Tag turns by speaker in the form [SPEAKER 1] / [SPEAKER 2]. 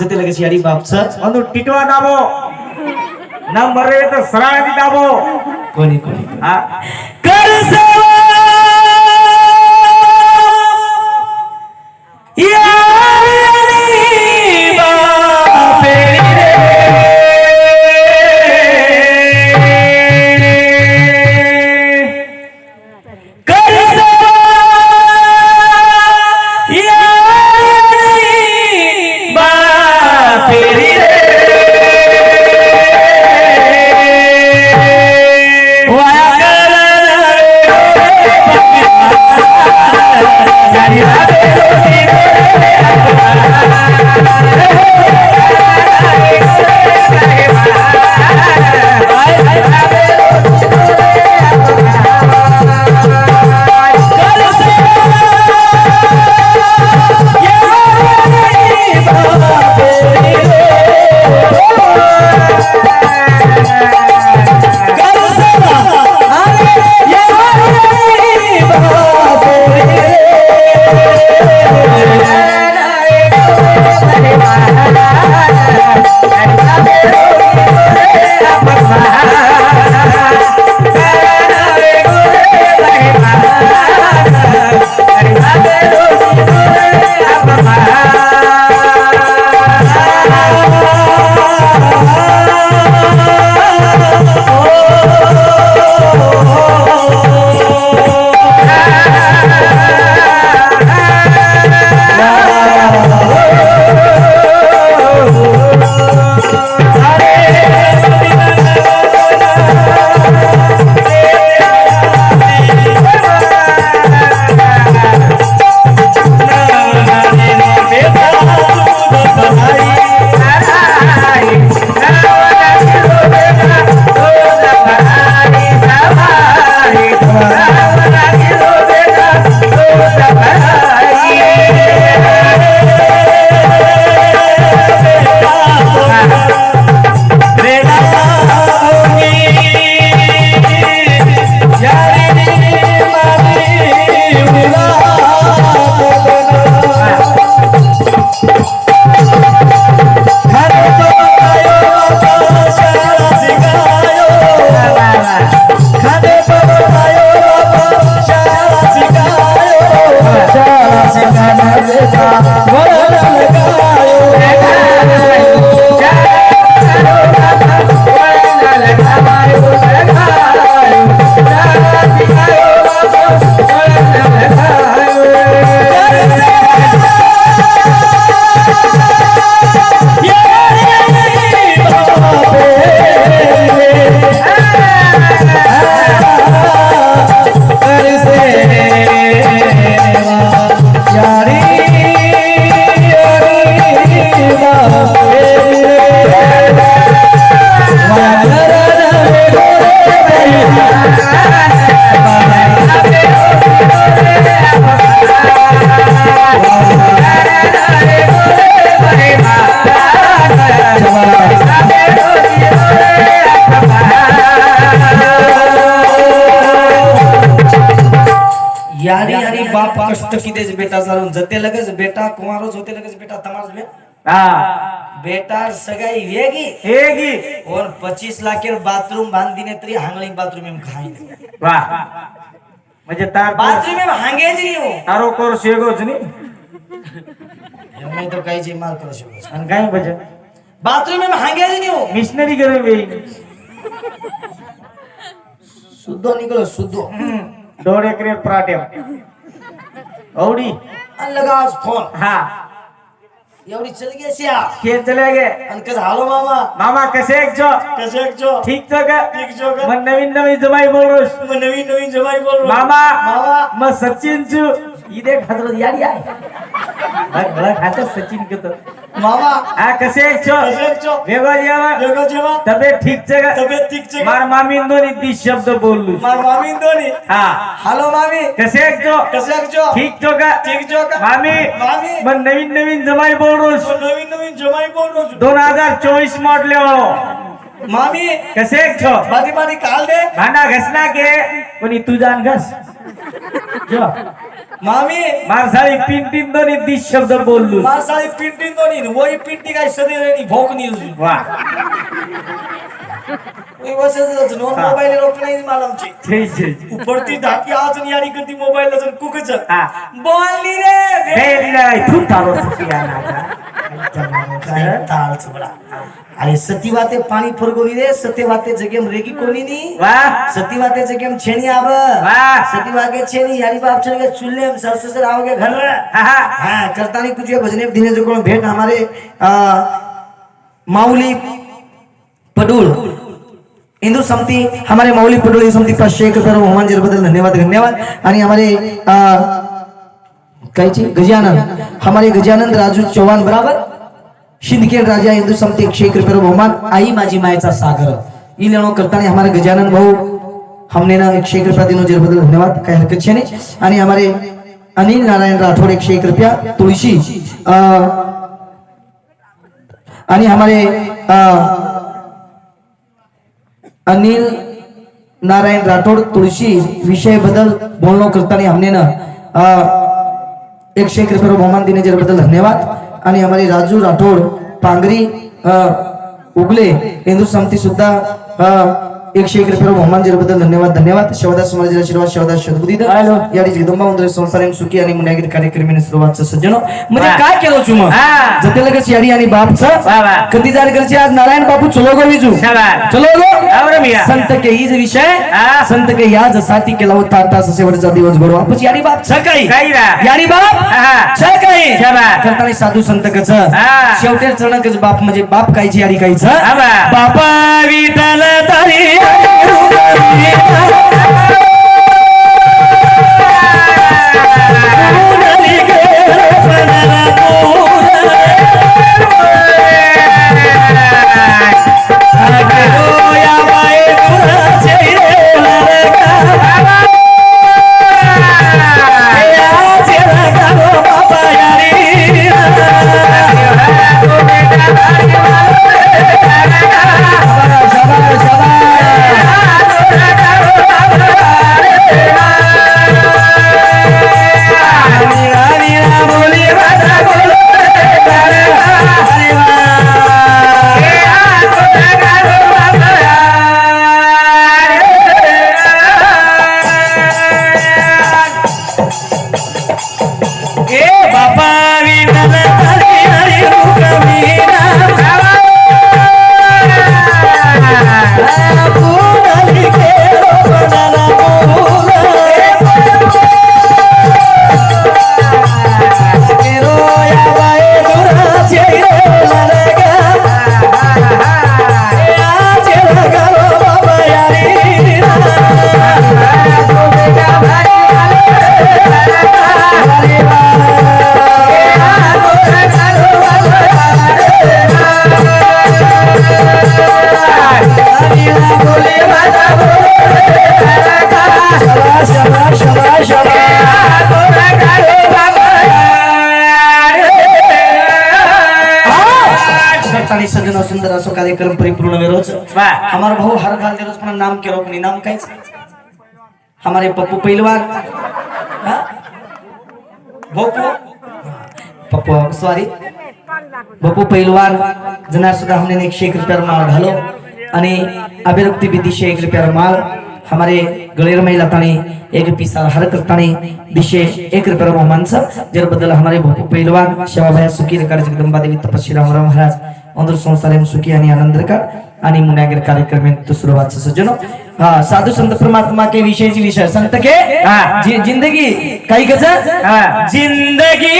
[SPEAKER 1] যেতে লেগেছি আরে বাপসা
[SPEAKER 2] ಒಂದು ಟಿಟುವ ದಾಬೋ ನಮ್ಮ ಬರೇ ಸರಾಗಿ ದಾಬೋ
[SPEAKER 1] ಕೊನಿ ಕೊನಿ ಹಾ ಕರಸವಾ कितेच बेटा चालून जते लगेच बेटा कुमारच होते लगेच बेटा बे. बेटा सगळी वेगी.
[SPEAKER 2] हेगी
[SPEAKER 1] और पच्चीस लाखेर बाथरूम बांधीने तरी हांगळी बाथरूम एम खाई
[SPEAKER 2] वाह म्हणजे तार
[SPEAKER 1] बाथरूम एम हांगेच नाही हो.
[SPEAKER 2] तारो करो शेगोच
[SPEAKER 1] नाही? तो काही जे मार कर शेगोच
[SPEAKER 2] आणि म्हणजे?
[SPEAKER 1] बाथरूम एम हांगेच नाही हो.
[SPEAKER 2] मिशनरी करे वे
[SPEAKER 1] शुद्ध निकलो शुद्ध.
[SPEAKER 2] दोड एकरे पराठे औडी
[SPEAKER 1] आणि लगा आज फोन
[SPEAKER 2] हा
[SPEAKER 1] एवढी चल गई सिया
[SPEAKER 2] के चले गे
[SPEAKER 1] आणि कसं हालो मामा
[SPEAKER 2] मामा कसे एक जो
[SPEAKER 1] कसे जो
[SPEAKER 2] ठीक तो का
[SPEAKER 1] ठीक जो का?
[SPEAKER 2] मग नवीन नवीन जमाई बोलोस
[SPEAKER 1] मग नवीन नवीन जमाई बोल
[SPEAKER 2] मामा
[SPEAKER 1] मामा
[SPEAKER 2] मग सचिन चू इदे याडी आहे मग मला खातर सचिन घेतो
[SPEAKER 1] मामा.
[SPEAKER 2] हा कसे एक जो
[SPEAKER 1] कसे जो
[SPEAKER 2] वेगळा जेवा? तब्येत ठीक છે का
[SPEAKER 1] तब्येत ठीक છે
[SPEAKER 2] मार मामी दोन्ही ती शब्द बोललो.
[SPEAKER 1] मार मामी दोन्ही?
[SPEAKER 2] हा.
[SPEAKER 1] हॅलो मामी.
[SPEAKER 2] कसे एक जो
[SPEAKER 1] कसे जो
[SPEAKER 2] ठीक तो का
[SPEAKER 1] ठीक जो का
[SPEAKER 2] मामी
[SPEAKER 1] मामी.
[SPEAKER 2] मग नवीन नवीन जमाई बोलरोस
[SPEAKER 1] मग नवीन नवीन जमाई बोल हूँ
[SPEAKER 2] दोन हजार चोवीस मॉडल
[SPEAKER 1] मामी.
[SPEAKER 2] कसे एक छो
[SPEAKER 1] माझी माझी काल दे.
[SPEAKER 2] भांडा घसना के? कोणी तू जाण घस? जो
[SPEAKER 1] मामी
[SPEAKER 2] माणसाळी पिंटीन दोन्ही तीस शब्द बोललो
[SPEAKER 1] मासाळी पिंटी दोनी वही पिंटी काय सदी रेनी भोक नी
[SPEAKER 2] वा
[SPEAKER 1] वही बसच नोन मोबाईल रोक नाही
[SPEAKER 2] छे छे.
[SPEAKER 1] उपरती धाकी आज आणि यारी कधी मोबाईल कुकच. बोलली रे
[SPEAKER 2] फेरी नाही तू
[SPEAKER 1] काय ताळ चुबडा अरे सती वाते पाणी फरगोनी रे सते वाते जगेम रेगी कोणी नी।
[SPEAKER 2] वा
[SPEAKER 1] सती वाते जगेम छेनी आब
[SPEAKER 2] वाह.
[SPEAKER 1] सती वागे छेनी यारी बाप चल चुल्ले सरस से आओगे घर।
[SPEAKER 2] हा, हा.
[SPEAKER 1] हाँ करतानी कुछ भजने दिने जो भेंट हमारे आ, माऊली पडूळ हिंदू समिति हमारे माऊली पडूळ हिंदू समिति शेख रुपये मोहम्मद जी बदल धन्यवाद धन्यवाद। आणि हमारे आ, गजानन हमारे गजानंद राजू चौहान बराबर। शिंदखेड राजा हिंदू समते एकशे एक रुपये बहुमान आई माझी मायचा सागर. ई लेणो करताना हमारे गजानन भाऊ हमने ना एकशे एक रुपया दिनों जेल बदल धन्यवाद काही हरकत छे आणि हमारे अनिल नारायण राठोड एकशे एक रुपया तुळशी आणि हमारे अनिल नारायण राठोड तुळशी विषय बदल बोलणं करताना हमने ना आ, एकशे एक रुपये बहुमान देने बदल धन्यवाद. आणि हमारे राजू राठोड पांगरी अ, उगले हिंदू समिती सुद्धा अ, एकशे एक रुपये बहुमानबद्दल धन्यवाद धन्यवाद शिवदास समाज आशीर्वाद शिवदास शतबुद्धीद याडी जगदंबा मंदिर संसार सुखी आणि मुन्यागिरी कार्यक्रमी सुरुवातचं सज्जन म्हणजे. काय केलं चुम
[SPEAKER 2] हा.
[SPEAKER 1] जते लगेच याडी आणि बापचं. कधी जार करचे आज नारायण बापू चलो गो विजू. चलो गो. संत के हीच विषय. संत के या जसाती केला होता तास शेवटचा दिवस गोड वापस याडी बाप सकाळी
[SPEAKER 2] काही रा.
[SPEAKER 1] याडी बाप
[SPEAKER 2] हा.
[SPEAKER 1] सकाळी. करताना साधू संत कच. शेवटे चरणकच बाप म्हणजे बाप कायची याडी कायच. बापा विठ्ठल तारी बापा सुंदर असो कार्यक्रम परिपूर्ण वेरोज
[SPEAKER 2] वा.
[SPEAKER 1] हमारा भाऊ हर घाल दे रोज पण नाम के रोकनी नाम कायच हमारे पप्पू पहलवान? भोपू? पप्पू सॉरी पैलवान. जनार सुद्धा हमने एकशे एक रुपया माल घालो. आणि अभिरुक्ती विदिशे एक रुपया माल हमारे गळेर महिला ताणी एक पिसा हर करताणी दिशे एक रुपया रोमांच जर बदल हमारे भोपू पैलवान शेवाभाया सुखी रेकार जगदंबा देवी तपस्वी रामराव महाराज. अंदर संसार सुखी आणि आनंद रेकार आणि मुन्यागिर कार्यक्रम सज्जनो हा साधू संत परमात्मा के विषय जी विषय संत के
[SPEAKER 2] हा.
[SPEAKER 1] जी- जिंदगी काही
[SPEAKER 2] हा.
[SPEAKER 1] जिंदगी